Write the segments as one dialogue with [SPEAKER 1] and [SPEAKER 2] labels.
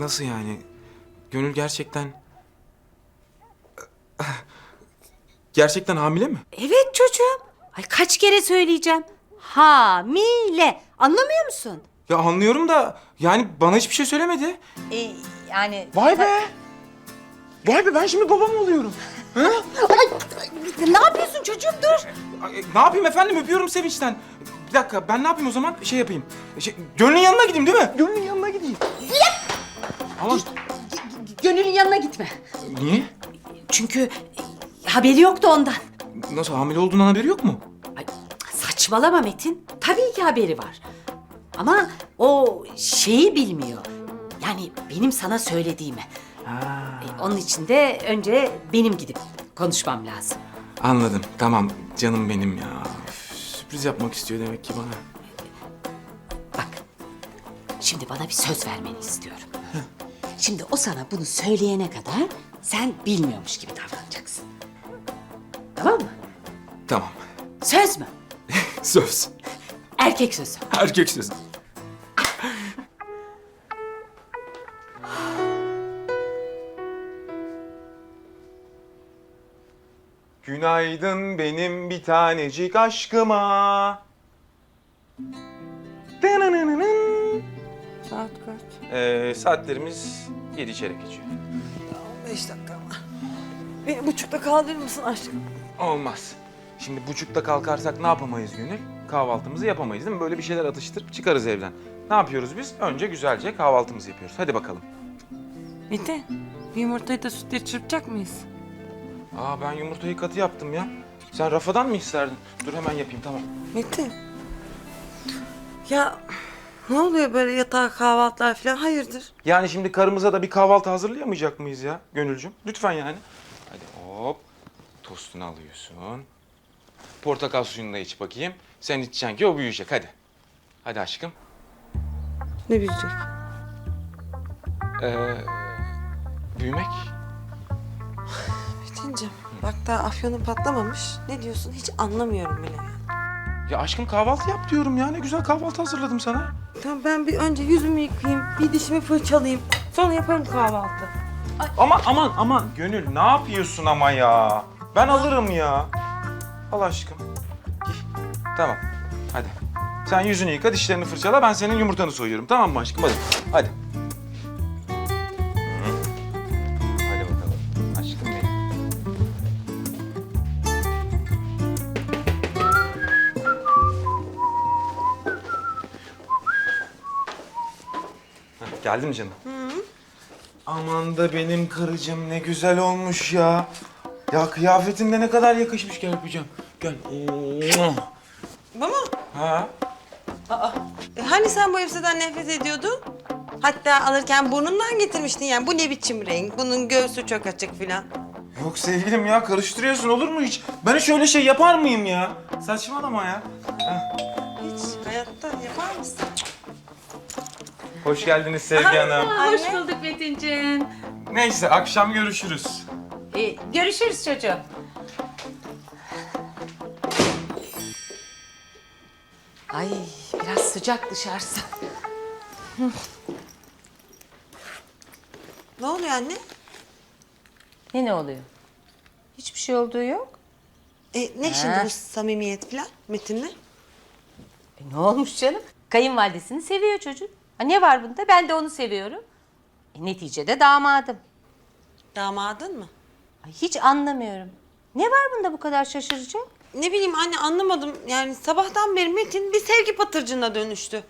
[SPEAKER 1] Nasıl yani? Gönül gerçekten... Gerçekten hamile mi?
[SPEAKER 2] Evet çocuğum. Ay kaç kere söyleyeceğim. Hamile. Anlamıyor musun?
[SPEAKER 1] Ya anlıyorum da yani bana hiçbir şey söylemedi.
[SPEAKER 2] Ee, yani...
[SPEAKER 1] Vay be! Vay be ben şimdi baba mı oluyorum?
[SPEAKER 2] Ne yapıyorsun çocuğum dur.
[SPEAKER 1] Ay, Ne yapayım efendim öpüyorum sevinçten. Bir dakika ben ne yapayım o zaman? Şey yapayım. Şey, Gönül'ün yanına gideyim değil mi? Gönül'ün yanına gideyim. Ama
[SPEAKER 2] Gönül'ün yanına gitme.
[SPEAKER 1] niye?
[SPEAKER 2] Çünkü haberi yoktu ondan.
[SPEAKER 1] Nasıl hamile olduğundan haberi yok mu?
[SPEAKER 2] Ay, saçmalama Metin. Tabii ki haberi var. Ama o şeyi bilmiyor. Yani benim sana söylediğimi.
[SPEAKER 1] Ha.
[SPEAKER 2] E, onun için de önce benim gidip konuşmam lazım.
[SPEAKER 1] Anladım. Tamam canım benim ya. Üf, sürpriz yapmak istiyor demek ki bana.
[SPEAKER 2] Bak, şimdi bana bir söz vermeni istiyorum. Şimdi o sana bunu söyleyene kadar sen bilmiyormuş gibi davranacaksın. Tamam mı?
[SPEAKER 1] Tamam.
[SPEAKER 2] Söz mü?
[SPEAKER 1] Söz.
[SPEAKER 2] Erkek sözü.
[SPEAKER 1] Erkek sözü. Günaydın benim bir tanecik aşkıma. Dınınınının.
[SPEAKER 3] Saat kaç?
[SPEAKER 1] Ee, saatlerimiz yedi çeyrek geçiyor.
[SPEAKER 3] Beş dakika var. Beni buçukta kaldırır mısın aşkım?
[SPEAKER 1] Olmaz. Şimdi buçukta kalkarsak ne yapamayız Gönül? Kahvaltımızı yapamayız değil mi? Böyle bir şeyler atıştırıp çıkarız evden. Ne yapıyoruz biz? Önce güzelce kahvaltımızı yapıyoruz. Hadi bakalım.
[SPEAKER 3] Mete, bir yumurtayı da sütle çırpacak mıyız?
[SPEAKER 1] Aa ben yumurtayı katı yaptım ya. Sen rafadan mı isterdin? Dur hemen yapayım tamam.
[SPEAKER 3] Mete. Ya ne oluyor böyle yatağa kahvaltılar falan hayırdır?
[SPEAKER 1] Yani şimdi karımıza da bir kahvaltı hazırlayamayacak mıyız ya Gönülcüm? Lütfen yani. Hadi hop. Tostunu alıyorsun. Portakal suyunu da iç bakayım. Sen içeceksin ki o büyüyecek hadi. Hadi aşkım.
[SPEAKER 3] Ne bilecek?
[SPEAKER 1] Ee, büyümek.
[SPEAKER 3] Metin'cim bak daha afyonun patlamamış. Ne diyorsun hiç anlamıyorum bile. Ya
[SPEAKER 1] aşkım kahvaltı yap diyorum ya. Ne güzel kahvaltı hazırladım sana.
[SPEAKER 3] Tamam ben bir önce yüzümü yıkayayım, bir dişimi fırçalayayım. Sonra yaparım kahvaltı.
[SPEAKER 1] Aman aman aman. Gönül ne yapıyorsun ama ya? Ben alırım ya. Al aşkım. Tamam. Hadi. Sen yüzünü yıka, dişlerini fırçala. Ben senin yumurtanı soyuyorum. Tamam mı aşkım? Hadi. Hadi. Heh, Geldi mi canım? Aman da benim karıcığım ne güzel olmuş ya. Ya kıyafetin de ne kadar yakışmış. Gel öpeceğim. Gel. Oo.
[SPEAKER 3] Bu mu?
[SPEAKER 1] Ha?
[SPEAKER 3] E, hani sen bu elbiseden nefret ediyordun? Hatta alırken burnundan getirmiştin yani. Bu ne biçim renk? Bunun göğsü çok açık filan.
[SPEAKER 1] Yok sevgilim ya karıştırıyorsun olur mu hiç? Ben hiç öyle şey yapar mıyım ya? Saçmalama ya.
[SPEAKER 3] Hiç hayatta yapar mısın?
[SPEAKER 1] Hoş geldiniz Sevgi Hanım.
[SPEAKER 2] Hoş bulduk Metin'ciğim.
[SPEAKER 1] Neyse akşam görüşürüz.
[SPEAKER 2] Ee, görüşürüz çocuğum. Ay biraz sıcak dışarısı.
[SPEAKER 3] Ne oluyor anne?
[SPEAKER 2] Ne ne oluyor? Hiçbir şey olduğu yok.
[SPEAKER 3] E, ne şimdi bu samimiyet filan Metin'le?
[SPEAKER 2] E, ne olmuş canım? Kayınvalidesini seviyor çocuk. Ha, ne var bunda? Ben de onu seviyorum. E, neticede damadım.
[SPEAKER 3] Damadın mı?
[SPEAKER 2] Ay, hiç anlamıyorum. Ne var bunda bu kadar şaşıracak?
[SPEAKER 3] Ne bileyim anne anlamadım. Yani sabahtan beri Metin bir sevgi patırcığına dönüştü.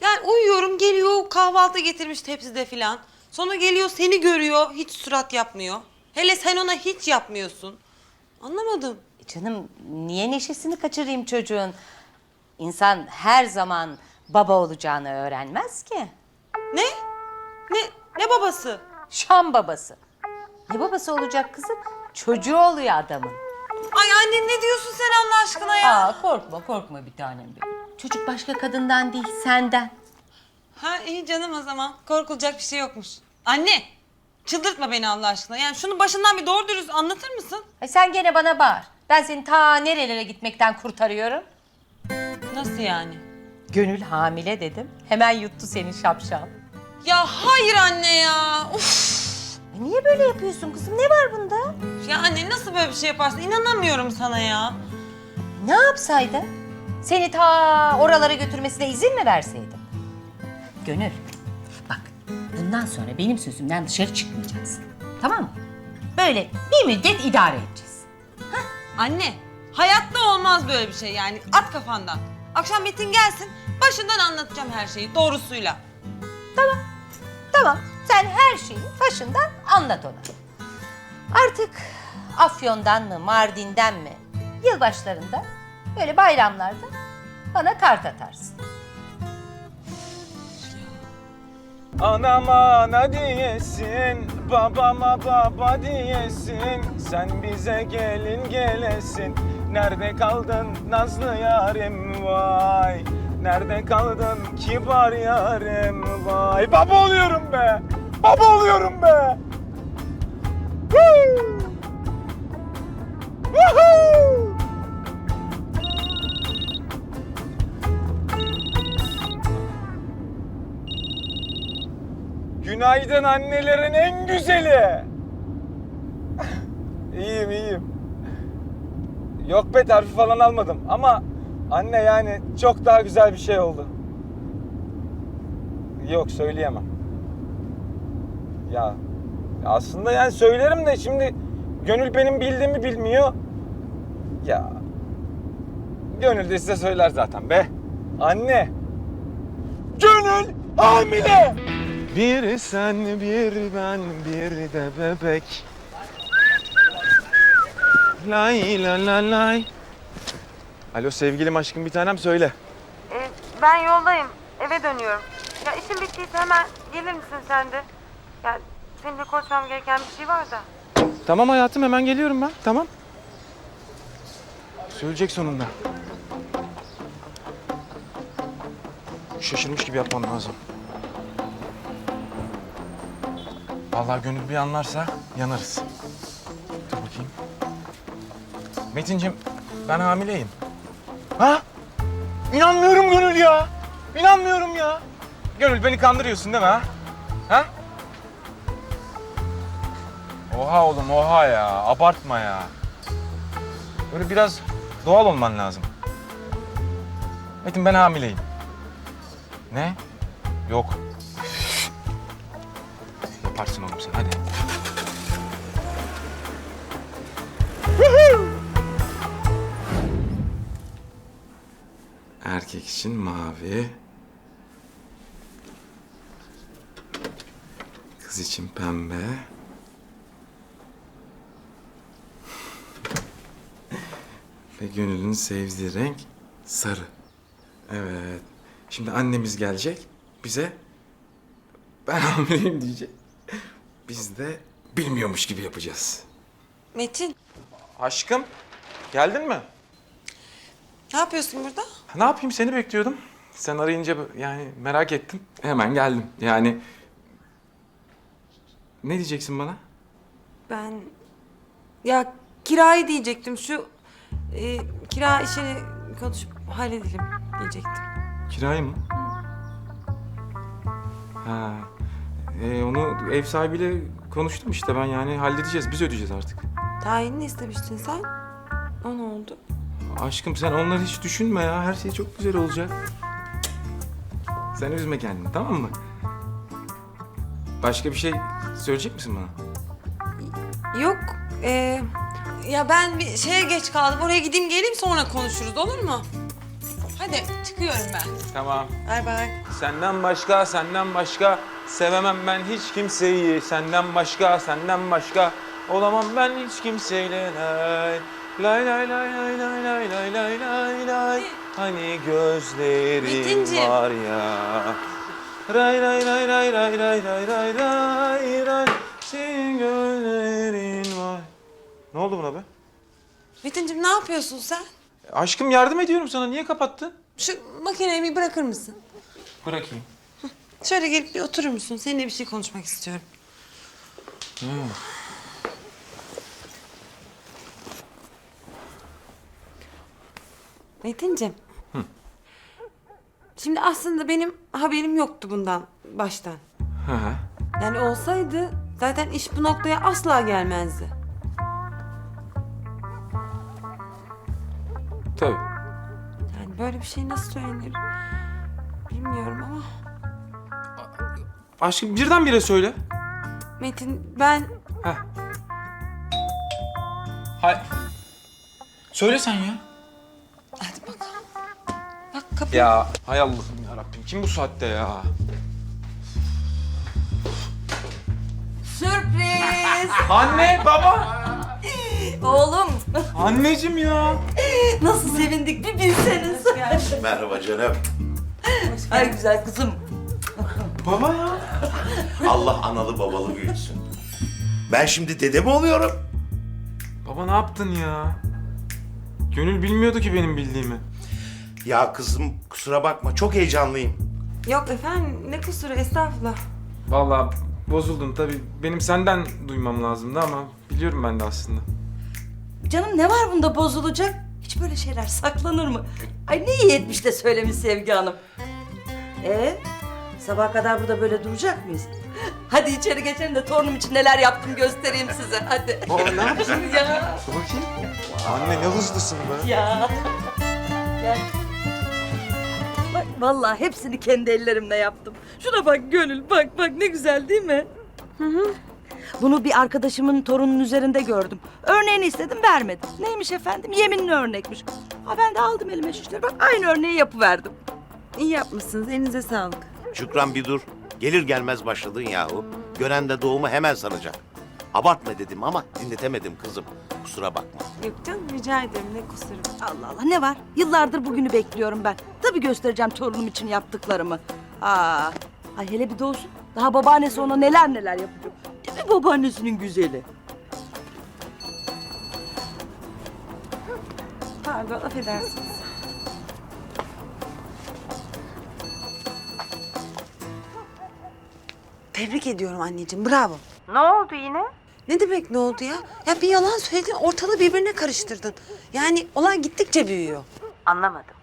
[SPEAKER 3] Yani uyuyorum geliyor kahvaltı getirmiş tepside filan. Sonra geliyor seni görüyor hiç surat yapmıyor. Hele sen ona hiç yapmıyorsun. Anlamadım.
[SPEAKER 2] E, canım niye neşesini kaçırayım çocuğun? İnsan her zaman baba olacağını öğrenmez ki.
[SPEAKER 3] Ne? Ne? Ne babası?
[SPEAKER 2] Şam babası. Ne babası olacak kızım? Çocuğu oluyor adamın.
[SPEAKER 3] Ay anne ne diyorsun sen Allah aşkına ya?
[SPEAKER 2] Aa korkma korkma bir tanem benim. Çocuk başka kadından değil senden.
[SPEAKER 3] Ha iyi canım o zaman. Korkulacak bir şey yokmuş. Anne çıldırtma beni Allah aşkına. Yani şunu başından bir doğru dürüst anlatır mısın?
[SPEAKER 2] Ay sen gene bana bağır. Ben seni ta nerelere gitmekten kurtarıyorum.
[SPEAKER 3] Nasıl yani?
[SPEAKER 2] Gönül hamile dedim. Hemen yuttu seni şapşal.
[SPEAKER 3] Ya hayır anne ya.
[SPEAKER 2] niye böyle yapıyorsun kızım? Ne var bunda?
[SPEAKER 3] Ya anne nasıl böyle bir şey yaparsın? İnanamıyorum sana ya.
[SPEAKER 2] Ne yapsaydı? Seni ta oralara götürmesine izin mi verseydim? Gönül, bak bundan sonra benim sözümden dışarı çıkmayacaksın. Tamam mı? Böyle bir müddet idare edeceğiz.
[SPEAKER 3] Anne, hayatta olmaz böyle bir şey yani. At kafandan. Akşam Metin gelsin, başından anlatacağım her şeyi doğrusuyla.
[SPEAKER 2] Tamam, sen her şeyi başından anlat ona. Artık Afyon'dan mı, Mardin'den mi, yılbaşlarında, böyle bayramlarda bana kart atarsın.
[SPEAKER 1] Anama ana diyesin, babama baba diyesin. Sen bize gelin gelesin. Nerede kaldın nazlı yarim vay? Nerede kaldın kibar yarim vay? Baba oluyorum be! Baba oluyorum be! Woo! Woohoo! Günaydın annelerin en güzeli. iyiyim iyiyim. Yok be terfi falan almadım ama anne yani çok daha güzel bir şey oldu. Yok söyleyemem. Ya aslında yani söylerim de şimdi Gönül benim bildiğimi bilmiyor. Ya Gönül de size söyler zaten be. Anne. Gönül hamile. Bir sen bir ben bir de bebek. Lay la la lay. Alo sevgilim aşkım bir tanem söyle.
[SPEAKER 3] Ee, ben yoldayım, eve dönüyorum. Ya işin bittiyse hemen gelir misin sen de? Ya seninle konuşmam gereken bir şey var da.
[SPEAKER 1] Tamam hayatım hemen geliyorum ben tamam. Söyleyecek sonunda. Şaşırmış gibi yapmam lazım. Vallahi gönül bir anlarsa yanarız. Metincim ben hamileyim. Ha? İnanmıyorum Gönül ya. İnanmıyorum ya. Gönül beni kandırıyorsun değil mi ha? Ha? Oha oğlum oha ya. Abartma ya. Böyle biraz doğal olman lazım. Metin ben hamileyim. Ne? Yok. Yaparsın oğlum sen hadi. Erkek için mavi. Kız için pembe. Ve Gönül'ün sevdiği renk sarı. Evet. Şimdi annemiz gelecek. Bize ben hamileyim diyecek. Biz de bilmiyormuş gibi yapacağız.
[SPEAKER 3] Metin,
[SPEAKER 1] Aşkım, geldin mi?
[SPEAKER 3] ne yapıyorsun burada?
[SPEAKER 1] Ne yapayım seni bekliyordum. Sen arayınca yani merak ettim. Hemen geldim. Yani ne diyeceksin bana?
[SPEAKER 3] Ben ya kirayı diyecektim şu e, kira işini konuşup halledelim diyecektim.
[SPEAKER 1] Kirayı mı? Ha. E, onu ev sahibiyle konuştum işte ben yani halledeceğiz. Biz ödeyeceğiz artık.
[SPEAKER 3] Tayinini istemiştin sen. O ne oldu?
[SPEAKER 1] Aşkım sen onları hiç düşünme ya. Her şey çok güzel olacak. Sen üzme kendini tamam mı? Başka bir şey söyleyecek misin bana?
[SPEAKER 3] Yok. e, ya ben bir şeye geç kaldım. Oraya gideyim geleyim sonra konuşuruz olur mu? Hadi çıkıyorum ben.
[SPEAKER 1] Tamam.
[SPEAKER 3] Bay bay.
[SPEAKER 1] Senden başka, senden başka sevemem ben hiç kimseyi. Senden başka, senden başka olamam ben hiç kimseyle. Lay lay lay lay lay lay lay lay lay lay. Hani
[SPEAKER 3] Metinciğim.
[SPEAKER 1] var ya. Ray ray ray ray ray ray ray ray ray ray. Senin gözlerin var. Ne oldu buna be?
[SPEAKER 3] Metin'cim ne yapıyorsun sen?
[SPEAKER 1] Aşkım yardım ediyorum sana. Niye kapattın?
[SPEAKER 3] Şu makineyi bir bırakır mısın?
[SPEAKER 1] Bırakayım.
[SPEAKER 3] Şöyle gelip bir oturur musun? Seninle bir şey konuşmak istiyorum. Metin'cim. Şimdi aslında benim haberim yoktu bundan baştan.
[SPEAKER 1] Hı hı.
[SPEAKER 3] Yani olsaydı Zaten iş bu noktaya asla gelmezdi.
[SPEAKER 1] Tabii.
[SPEAKER 3] Yani böyle bir şey nasıl söylenir bilmiyorum ama
[SPEAKER 1] Aşkım birdenbire söyle.
[SPEAKER 3] Metin ben.
[SPEAKER 1] Hay. Söyle sen ya.
[SPEAKER 3] Kapı.
[SPEAKER 1] Ya hay Allah'ım ya Rabbim kim bu saatte ya?
[SPEAKER 2] Sürpriz!
[SPEAKER 1] Anne, baba.
[SPEAKER 2] Oğlum
[SPEAKER 1] Anneciğim ya.
[SPEAKER 2] nasıl sevindik bir bilseniz.
[SPEAKER 4] Merhaba canım.
[SPEAKER 2] Ay güzel kızım.
[SPEAKER 1] Baba ya.
[SPEAKER 4] Allah analı babalı büyütsün. Ben şimdi dede mi oluyorum?
[SPEAKER 1] Baba ne yaptın ya? Gönül bilmiyordu ki benim bildiğimi.
[SPEAKER 4] Ya kızım kusura bakma çok heyecanlıyım.
[SPEAKER 3] Yok efendim ne kusuru estağfurullah.
[SPEAKER 1] Vallahi bozuldum tabii. Benim senden duymam lazımdı ama biliyorum ben de aslında.
[SPEAKER 5] Canım ne var bunda bozulacak? Hiç böyle şeyler saklanır mı? Ay ne iyi etmiş de söylemiş Sevgi Hanım. Ee, sabaha kadar burada böyle duracak mıyız? Hadi içeri geçelim de torunum için neler yaptım göstereyim size. Hadi.
[SPEAKER 1] Aa ne yaptın?
[SPEAKER 5] ya,
[SPEAKER 1] Dur bakayım. Anne ne hızlısın be.
[SPEAKER 5] ya. Gel. Vallahi hepsini kendi ellerimle yaptım. Şuna bak Gönül, bak bak ne güzel değil mi? Hı hı. Bunu bir arkadaşımın torunun üzerinde gördüm. Örneğini istedim vermedi. Neymiş efendim? Yeminli örnekmiş. Ha ben de aldım elime şişleri. Bak aynı örneği yapıverdim.
[SPEAKER 3] İyi yapmışsınız elinize sağlık.
[SPEAKER 4] Şükran bir dur. Gelir gelmez başladın yahu. Gören de doğumu hemen sanacak. Abartma dedim ama dinletemedim kızım. Kusura bakma.
[SPEAKER 3] Yok canım rica ederim ne kusuru.
[SPEAKER 5] Allah Allah ne var? Yıllardır bugünü bekliyorum ben. Tabii göstereceğim torunum için yaptıklarımı. Aa, ay hele bir doğsun. Daha babaannesi ona neler neler yapacak. Değil mi babaannesinin güzeli?
[SPEAKER 3] Pardon affedersiniz. Tebrik ediyorum anneciğim bravo.
[SPEAKER 5] Ne oldu yine?
[SPEAKER 3] Ne demek ne oldu ya? Ya bir yalan söyledin ortalığı birbirine karıştırdın. Yani olay gittikçe büyüyor.
[SPEAKER 5] Anlamadım.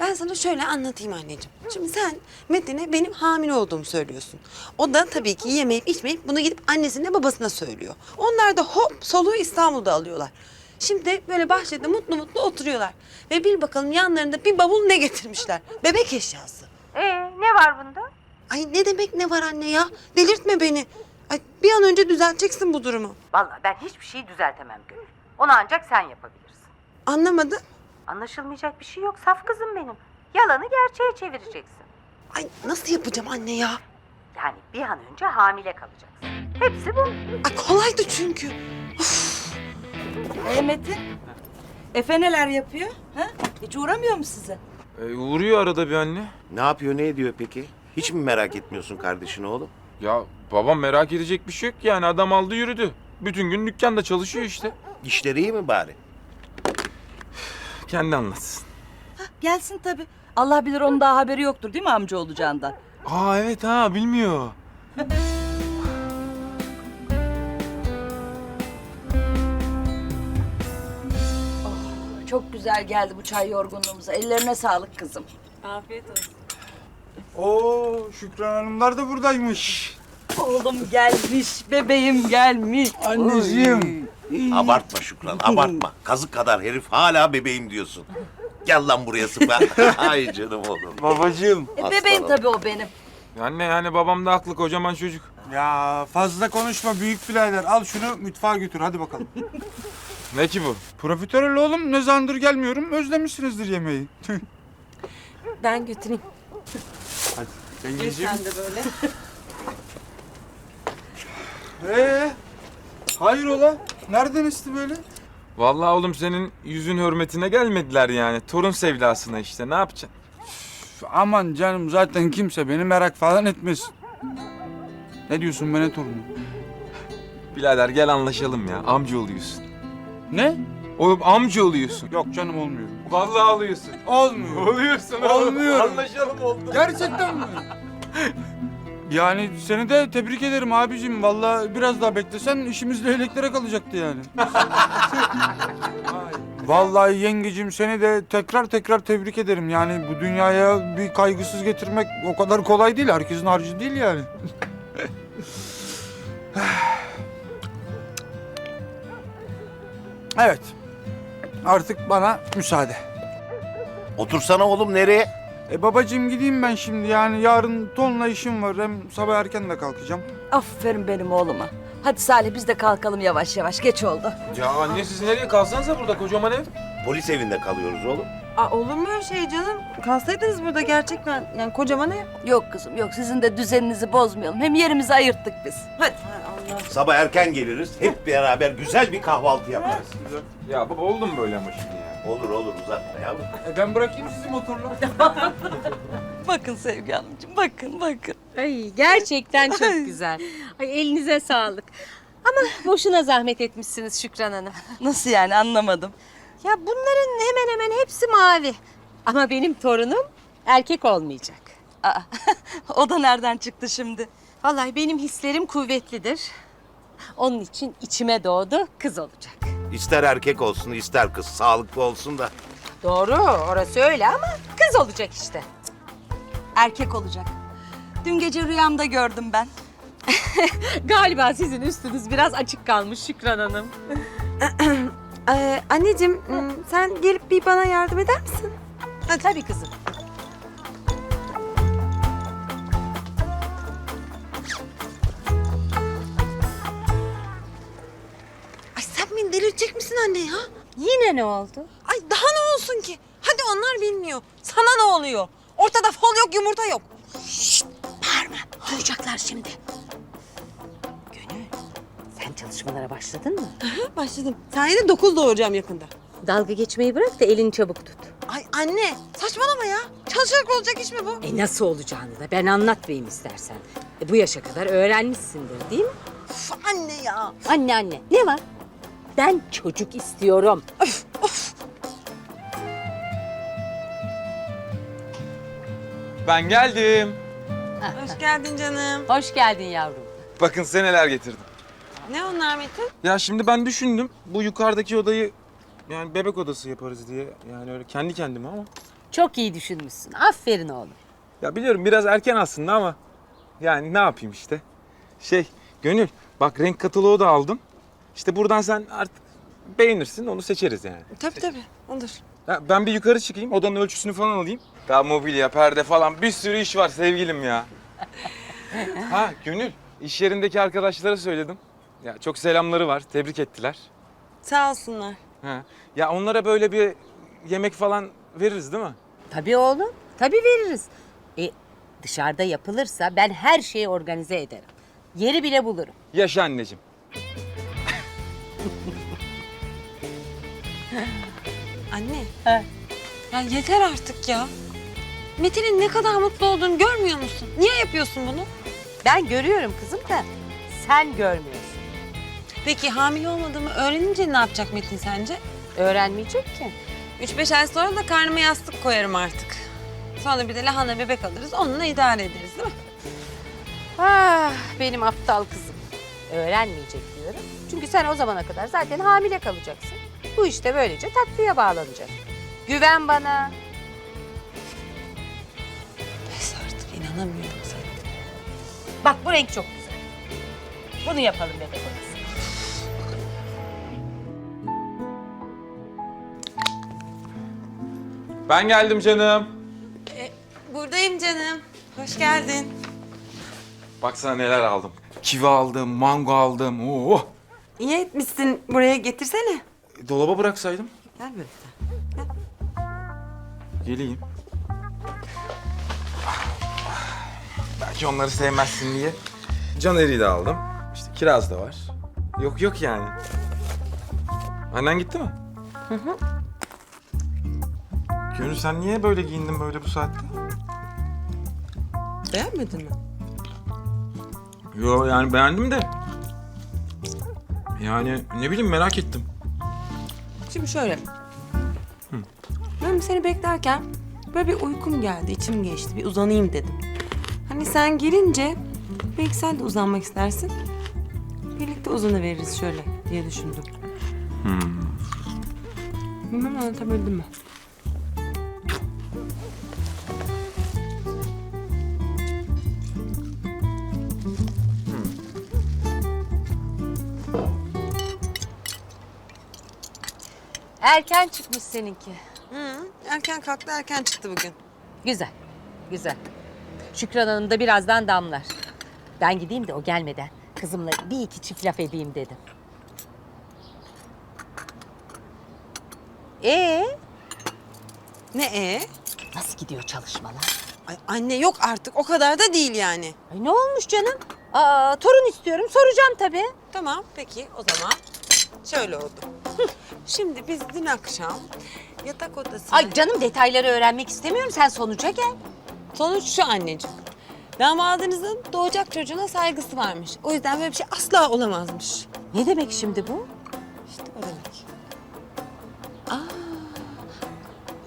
[SPEAKER 3] Ben sana şöyle anlatayım anneciğim. Şimdi sen Metin'e benim hamile olduğumu söylüyorsun. O da tabii ki yemeyip içmeyip bunu gidip annesine babasına söylüyor. Onlar da hop soluğu İstanbul'da alıyorlar. Şimdi böyle bahçede mutlu mutlu oturuyorlar. Ve bil bakalım yanlarında bir bavul ne getirmişler? Bebek eşyası.
[SPEAKER 5] Ee, ne var bunda?
[SPEAKER 3] Ay ne demek ne var anne ya? Delirtme beni. Ay bir an önce düzelteceksin bu durumu.
[SPEAKER 6] Vallahi ben hiçbir şeyi düzeltemem Gönül. Onu ancak sen yapabilirsin.
[SPEAKER 3] Anlamadım.
[SPEAKER 6] Anlaşılmayacak bir şey yok. Saf kızım benim. Yalanı gerçeğe çevireceksin.
[SPEAKER 3] Ay nasıl yapacağım anne ya?
[SPEAKER 6] Yani bir an önce hamile kalacaksın. Hepsi bu.
[SPEAKER 3] Ay kolaydı çünkü.
[SPEAKER 5] Ee Metin? Efe neler yapıyor? Ha? Hiç uğramıyor mu size?
[SPEAKER 1] Ee, uğruyor arada bir anne.
[SPEAKER 4] Ne yapıyor ne ediyor peki? Hiç mi merak etmiyorsun kardeşini oğlum?
[SPEAKER 1] Ya babam merak edecek bir şey yok yani adam aldı yürüdü. Bütün gün dükkanda çalışıyor işte.
[SPEAKER 4] İşleri iyi mi bari?
[SPEAKER 1] Kendi anlatsın.
[SPEAKER 5] Gelsin tabii. Allah bilir onun daha haberi yoktur değil mi amca olacağından?
[SPEAKER 1] Aa evet ha bilmiyor.
[SPEAKER 5] Çok güzel geldi bu çay yorgunluğumuza. Ellerine sağlık kızım.
[SPEAKER 3] Afiyet olsun.
[SPEAKER 7] Oo Şükran Hanımlar da buradaymış.
[SPEAKER 5] Oğlum gelmiş, bebeğim gelmiş.
[SPEAKER 7] Anneciğim.
[SPEAKER 4] Abartma Şükran abartma. Kazık kadar herif hala bebeğim diyorsun. Gel lan buraya sıpa. Ay canım oğlum.
[SPEAKER 7] Babacığım.
[SPEAKER 5] E, bebeğim tabii o benim.
[SPEAKER 1] Anne yani babam da haklı kocaman çocuk.
[SPEAKER 7] Ya fazla konuşma büyük birader. Al şunu mutfağa götür hadi bakalım.
[SPEAKER 1] Ne ki bu?
[SPEAKER 7] Profiterol oğlum ne zamandır gelmiyorum. Özlemişsinizdir yemeği.
[SPEAKER 3] Ben götüreyim.
[SPEAKER 7] Yengeciğim.
[SPEAKER 3] Sen de böyle.
[SPEAKER 7] Ee, hayrola? Nereden esti böyle?
[SPEAKER 1] Vallahi oğlum senin yüzün hürmetine gelmediler yani. Torun sevdasına işte ne yapacaksın?
[SPEAKER 7] Üf, Aman canım zaten kimse beni merak falan etmesin. Ne diyorsun bana torunu?
[SPEAKER 1] Birader gel anlaşalım ya. Amca oluyorsun.
[SPEAKER 7] Ne?
[SPEAKER 1] Oğlum amca oluyorsun.
[SPEAKER 7] Yok canım olmuyor.
[SPEAKER 1] Vallahi alıyorsun.
[SPEAKER 7] Olmuyor.
[SPEAKER 1] Oluyorsun.
[SPEAKER 7] Olmuyor.
[SPEAKER 1] Anlaşalım oldu.
[SPEAKER 7] Gerçekten mi? Yani seni de tebrik ederim abicim. Vallahi biraz daha beklesen işimiz leyleklere kalacaktı yani. Vallahi yengecim seni de tekrar tekrar tebrik ederim. Yani bu dünyaya bir kaygısız getirmek o kadar kolay değil. Herkesin harcı değil yani. evet. Artık bana müsaade.
[SPEAKER 4] Otursana oğlum nereye?
[SPEAKER 7] E babacığım gideyim ben şimdi yani yarın tonla işim var hem sabah erken de kalkacağım.
[SPEAKER 5] Aferin benim oğluma. Hadi Salih biz de kalkalım yavaş yavaş. Geç oldu.
[SPEAKER 1] Ya anne siz nereye kalsanıza burada kocaman ev.
[SPEAKER 4] Polis evinde kalıyoruz oğlum.
[SPEAKER 3] Aa, olur mu öyle şey canım? Kalsaydınız burada gerçekten yani kocaman ev.
[SPEAKER 5] Yok kızım yok sizin de düzeninizi bozmayalım. Hem yerimizi ayırttık biz.
[SPEAKER 3] Hadi.
[SPEAKER 4] Sabah erken geliriz. Hep beraber güzel bir kahvaltı yaparız.
[SPEAKER 1] Ya baba oldu mu böyle ama şimdi ya?
[SPEAKER 4] Olur olur uzatma yavrum.
[SPEAKER 7] E ben bırakayım sizi motorla.
[SPEAKER 5] Bakın Sevgi Hanımcığım bakın bakın.
[SPEAKER 2] Ay gerçekten çok güzel. Ay elinize sağlık. Ama boşuna zahmet etmişsiniz Şükran Hanım.
[SPEAKER 5] Nasıl yani anlamadım.
[SPEAKER 2] Ya bunların hemen hemen hepsi mavi. Ama benim torunum erkek olmayacak.
[SPEAKER 5] Aa, o da nereden çıktı şimdi?
[SPEAKER 2] Vallahi benim hislerim kuvvetlidir. Onun için içime doğdu kız olacak.
[SPEAKER 4] İster erkek olsun ister kız. Sağlıklı olsun da.
[SPEAKER 2] Doğru orası öyle ama kız olacak işte.
[SPEAKER 5] Erkek olacak. Dün gece rüyamda gördüm ben.
[SPEAKER 2] Galiba sizin üstünüz biraz açık kalmış Şükran Hanım.
[SPEAKER 3] Ee, anneciğim m, sen gelip bir bana yardım eder misin?
[SPEAKER 2] Ha, tabii kızım.
[SPEAKER 3] Ay sen beni delirtecek misin anne ya?
[SPEAKER 2] Yine ne oldu?
[SPEAKER 3] Ay daha ne olsun ki? Hadi onlar bilmiyor. Sana ne oluyor? Ortada fol yok yumurta yok.
[SPEAKER 2] Bağırma. Duyacaklar şimdi. Sen çalışmalara başladın mı?
[SPEAKER 3] Başladım. Sayede dokuz doğuracağım yakında.
[SPEAKER 2] Dalga geçmeyi bırak da elini çabuk tut.
[SPEAKER 3] Ay anne saçmalama ya. Çalışarak olacak iş mi bu?
[SPEAKER 2] E nasıl olacağını da ben anlatmayayım istersen. E, bu yaşa kadar öğrenmişsindir değil mi?
[SPEAKER 3] Üf, anne ya.
[SPEAKER 2] Anne anne ne var? Ben çocuk istiyorum.
[SPEAKER 1] Ben geldim.
[SPEAKER 3] Hoş geldin canım.
[SPEAKER 2] Hoş geldin yavrum.
[SPEAKER 1] Bakın size neler getirdim.
[SPEAKER 3] Ne onlar Metin?
[SPEAKER 1] Ya şimdi ben düşündüm bu yukarıdaki odayı yani bebek odası yaparız diye. Yani öyle kendi kendime ama.
[SPEAKER 2] Çok iyi düşünmüşsün. Aferin oğlum.
[SPEAKER 1] Ya biliyorum biraz erken aslında ama yani ne yapayım işte. Şey Gönül bak renk kataloğu da aldım. İşte buradan sen artık beğenirsin onu seçeriz yani.
[SPEAKER 3] Tabii tabii olur.
[SPEAKER 1] Ya ben bir yukarı çıkayım odanın ölçüsünü falan alayım. Daha mobilya, perde falan bir sürü iş var sevgilim ya. ha Gönül iş yerindeki arkadaşlara söyledim. Ya çok selamları var tebrik ettiler.
[SPEAKER 3] Sağ olsunlar.
[SPEAKER 1] Ha. Ya onlara böyle bir yemek falan veririz değil mi?
[SPEAKER 2] Tabii oğlum. Tabii veririz. E, dışarıda yapılırsa ben her şeyi organize ederim. Yeri bile bulurum.
[SPEAKER 1] Yaşa anneciğim.
[SPEAKER 3] Anne.
[SPEAKER 2] He.
[SPEAKER 3] Ya yeter artık ya. Metin'in ne kadar mutlu olduğunu görmüyor musun? Niye yapıyorsun bunu?
[SPEAKER 2] Ben görüyorum kızım da sen görmüyorsun.
[SPEAKER 3] Peki hamile olmadığımı öğrenince ne yapacak Metin sence?
[SPEAKER 2] Öğrenmeyecek ki.
[SPEAKER 3] Üç beş ay sonra da karnıma yastık koyarım artık. Sonra bir de lahana bebek alırız, onunla idare ederiz değil mi?
[SPEAKER 2] Ah benim aptal kızım. Öğrenmeyecek diyorum. Çünkü sen o zamana kadar zaten hamile kalacaksın. Bu işte böylece tatlıya bağlanacak. Güven bana.
[SPEAKER 3] Neyse artık inanamıyorum sana.
[SPEAKER 2] Bak bu renk çok güzel. Bunu yapalım bebek odası.
[SPEAKER 1] Ben geldim canım.
[SPEAKER 3] Buradayım canım. Hoş geldin.
[SPEAKER 1] Baksana neler aldım. Kivi aldım, mango aldım. Oo.
[SPEAKER 3] İyi etmişsin. Buraya getirsene.
[SPEAKER 1] Dolaba bıraksaydım.
[SPEAKER 3] Gel böyle.
[SPEAKER 1] Geleyim. Belki onları sevmezsin diye. Can eriği de aldım. İşte kiraz da var. Yok yok yani. Annen gitti mi? Hı hı. Gönül sen niye böyle giyindin böyle bu saatte?
[SPEAKER 3] Beğenmedin mi?
[SPEAKER 1] Yo yani beğendim de. Yani ne bileyim merak ettim.
[SPEAKER 3] Şimdi şöyle. Ben seni beklerken böyle bir uykum geldi, içim geçti. Bir uzanayım dedim. Hani sen gelince belki sen de uzanmak istersin. Birlikte uzanıveririz şöyle diye düşündüm. Bilmem anlatabildim mi?
[SPEAKER 2] Erken çıkmış seninki.
[SPEAKER 3] Hı, erken kalktı erken çıktı bugün.
[SPEAKER 2] Güzel, güzel. Şükran Hanım da birazdan damlar. Ben gideyim de o gelmeden kızımla bir iki çift laf edeyim dedim. Ee,
[SPEAKER 3] Ne e?
[SPEAKER 2] nasıl gidiyor çalışmalar?
[SPEAKER 3] Ay anne yok artık o kadar da değil yani.
[SPEAKER 2] Ay ne olmuş canım? Aa, torun istiyorum, soracağım tabii.
[SPEAKER 3] Tamam peki o zaman şöyle oldu. Şimdi biz dün akşam yatak odasına...
[SPEAKER 2] Ay canım detayları öğrenmek istemiyorum. Sen sonuca gel.
[SPEAKER 3] Sonuç şu anneciğim. Damadınızın doğacak çocuğuna saygısı varmış. O yüzden böyle bir şey asla olamazmış.
[SPEAKER 2] Ne demek şimdi bu?
[SPEAKER 3] İşte o demek.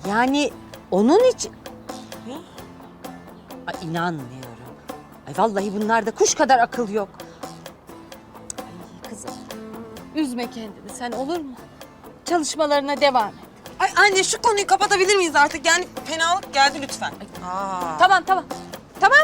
[SPEAKER 2] Yani onun için... Ay inanmıyorum. Ay vallahi bunlarda kuş kadar akıl yok. Üzme kendini sen olur mu? Çalışmalarına devam et.
[SPEAKER 3] Ay anne şu konuyu kapatabilir miyiz artık? Yani fenalık geldi lütfen. Aa.
[SPEAKER 2] Tamam tamam. Tamam.